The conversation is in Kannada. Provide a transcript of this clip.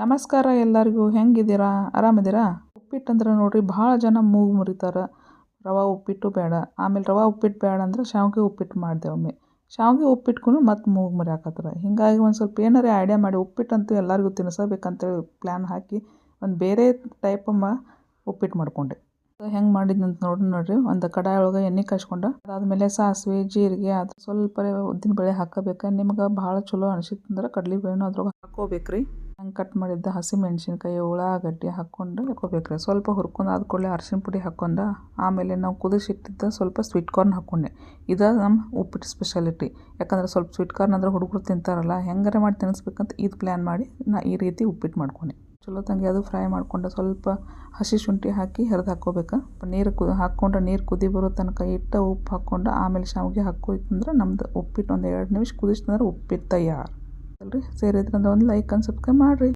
ನಮಸ್ಕಾರ ಎಲ್ಲರಿಗೂ, ಹೆಂಗಿದ್ದೀರಾ? ಆರಾಮಿದ್ದೀರಾ? ಉಪ್ಪಿಟ್ಟು ಅಂದ್ರೆ ನೋಡಿರಿ, ಭಾಳ ಜನ ಮೂಗು ಮುರಿತಾರೆ. ರವೆ ಉಪ್ಪಿಟ್ಟು ಬೇಡ. ಆಮೇಲೆ ರವೆ ಉಪ್ಪಿಟ್ಟು ಬೇಡ ಅಂದ್ರೆ ಶಾವಿಗೆ ಉಪ್ಪಿಟ್ಟು ಮಾಡಿದೆ ಒಮ್ಮೆ. ಶಾವಿಗೆ ಉಪ್ಪಿಟ್ಗೂ ಮತ್ತೆ ಮೂಗು ಮುರಿಯಾಕತ್ತಾರ. ಹೀಗಾಗಿ ಒಂದು ಸ್ವಲ್ಪ ಏನಾರೇ ಐಡಿಯಾ ಮಾಡಿ ಉಪ್ಪಿಟ್ಟಂತೂ ಎಲ್ಲರಿಗೂ ತಿನ್ನಿಸಬೇಕಂತೇಳಿ ಪ್ಲ್ಯಾನ್ ಹಾಕಿ ಒಂದು ಬೇರೆ ಟೈಪ್ ಅಮ್ಮ ಉಪ್ಪಿಟ್ಟು ಮಾಡಿಕೊಂಡೆ. ಹೆಂಗೆ ಮಾಡಿದ್ನಂತ ನೋಡಿ ನೋಡಿರಿ, ಒಂದು ಕಡಾಯಿ ಒಳಗೆ ಎಣ್ಣೆ ಕಾಯಿಸ್ಕೊಂಡು, ಅದಾದಮೇಲೆ ಸಾಸಿವೆ, ಜೀರಿಗೆ ಅದು ಸ್ವಲ್ಪ ಉದ್ದಿನ ಬೇಳೆ ಹಾಕಬೇಕು. ನಿಮ್ಗೆ ಭಾಳ ಚಲೋ ಅನಿಸಿತ್ತಂದ್ರೆ ಕಡ್ಲೆ ಬೇಳೆನೂ ಅದ್ರೊಳಗೆ ಹಾಕೋಬೇಕ್ರಿ. ಹಂಗೆ ಕಟ್ ಮಾಡಿದ್ದ ಹಸಿ ಮೆಣಸಿನ್ಕಾಯಿ ಉಳ್ಳಾಗಡ್ಡಿ ಹಾಕ್ಕೊಂಡು ಹಾಕೋಬೇಕ್ರಿ ಸ್ವಲ್ಪ ಹುರ್ಕೊಂಡು ಆದ ಕೂಡಲೇ ಅರ್ಶಿಣ ಪುಡಿ ಹಾಕ್ಕೊಂಡು ಆಮೇಲೆ ನಾವು ಕುದಿಸಿಟ್ಟಿದ್ದ ಸ್ವಲ್ಪ ಸ್ವೀಟ್ ಕಾರ್ನ್ ಹಾಕ್ಕೊಂಡೆ ಇದು ನಮ್ಮ ಉಪ್ಪಿಟ್ಟು ಸ್ಪೆಷಾಲಿಟಿ ಯಾಕಂದ್ರೆ ಸ್ವಲ್ಪ ಸ್ವೀಟ್ ಕಾರ್ನ್ ಅಂದ್ರೆ ಹುಡುಗರು ತಿಂತಾರಲ್ಲ, ಹೆಂಗಾರೆ ಮಾಡಿ ತಿನ್ನಿಸ್ಬೇಕಂತ ಇದು ಪ್ಲ್ಯಾನ್ ಮಾಡಿ ನಾ ಈ ರೀತಿ ಉಪ್ಪಿಟ್ಟು ಮಾಡ್ಕೊಂಡೆ. ಚಲೋ ತಂಗಿ ಅದು ಫ್ರೈ ಮಾಡಿಕೊಂಡು ಸ್ವಲ್ಪ ಹಸಿ ಶುಂಠಿ ಹಾಕಿ ಹೆರ್ದು ಹಾಕ್ಕೋಬೇಕು. ನೀರು ಕು, ಹಾಕ್ಕೊಂಡು ನೀರು ಕುದಿ ಬರೋ ತನಕ ಇಟ್ಟು ಉಪ್ಪು ಹಾಕ್ಕೊಂಡು ಆಮೇಲೆ ಶಾವಿಗೆ ಹಾಕೋಯ್ತಂದ್ರೆ ನಮ್ದು ಉಪ್ಪಿಟ್ಟು ಒಂದು ಎರಡು ನಿಮಿಷ ಕುದಿಸ್ತಂದ್ರೆ ಉಪ್ಪಿಟ್ಟು ತಯಾರು. ಅಲ್ರಿ ಸೇರಿದ್ರಿಂದ ಒಂದು ಲೈಕ್ ಅಂಡ್ ಸಬ್ಸ್ಕ್ರೈಬ್ ಮಾಡಿರಿ.